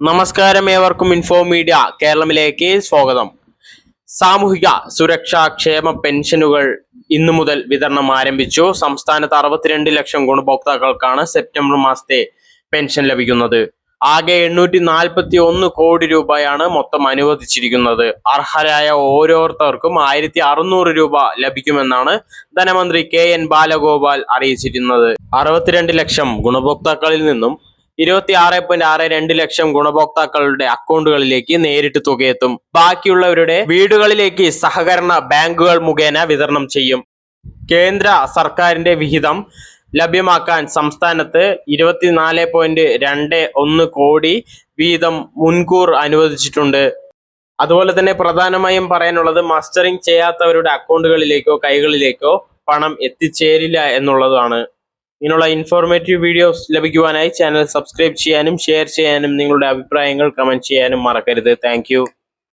നമസ്കാരം ഏവർക്കും info media കേരളത്തിലേക്ക് സ്വാഗതം. സാമൂഹിക സുരക്ഷാ ക്ഷേമ പെൻഷനുകൾ ഇന്നു മുതൽ വിതരണം ആരംഭിച്ചു. സംസ്ഥാനത്ത് അറുപത്തിരണ്ട് ലക്ഷം ഗുണഭോക്താക്കൾക്കാണ് സെപ്റ്റംബർ മാസത്തെ പെൻഷൻ ലഭിക്കുന്നത്. ആകെ എണ്ണൂറ്റി നാൽപ്പത്തി ഒന്ന് കോടി രൂപയാണ് മൊത്തം അനുവദിച്ചിരിക്കുന്നത്. അർഹരായ ഓരോരുത്തർക്കും ആയിരത്തി അറുന്നൂറ് രൂപ ലഭിക്കുമെന്നാണ് ധനമന്ത്രി കെ എൻ ബാലഗോപാൽ അറിയിച്ചിരുന്നത്. അറുപത്തിരണ്ട് ലക്ഷം ഗുണഭോക്താക്കളിൽ നിന്നും ഇരുപത്തി ആറ് പോയിന്റ് ആറ് രണ്ട് ലക്ഷം ഗുണഭോക്താക്കളുടെ അക്കൗണ്ടുകളിലേക്ക് നേരിട്ട് തുകയെത്തും. ബാക്കിയുള്ളവരുടെ വീടുകളിലേക്ക് സഹകരണ ബാങ്കുകൾ മുഖേന വിതരണം ചെയ്യും. കേന്ദ്ര സർക്കാരിന്റെ വിഹിതം ലഭ്യമാക്കാൻ സംസ്ഥാനത്ത് ഇരുപത്തിനാല് പോയിന്റ് രണ്ട് ഒന്ന് കോടി വീതം മുൻകൂർ അനുവദിച്ചിട്ടുണ്ട്. അതുപോലെ തന്നെ പ്രധാനമായും പറയാനുള്ളത് മസ്റ്ററിംഗ് ചെയ്യാത്തവരുടെ അക്കൗണ്ടുകളിലേക്കോ കൈകളിലേക്കോ പണം എത്തിച്ചേരില്ല എന്നുള്ളതാണ്. ഇങ്ങനെയുള്ള ഇൻഫോർമേറ്റീവ് വീഡിയോസ് ലഭിക്കുവാനായി ചാനൽ സബ്സ്ക്രൈബ് ചെയ്യാനും ഷെയർ ചെയ്യാനും നിങ്ങളുടെ അഭിപ്രായങ്ങൾ കമന്റ് ചെയ്യാനും മറക്കരുത്. താങ്ക്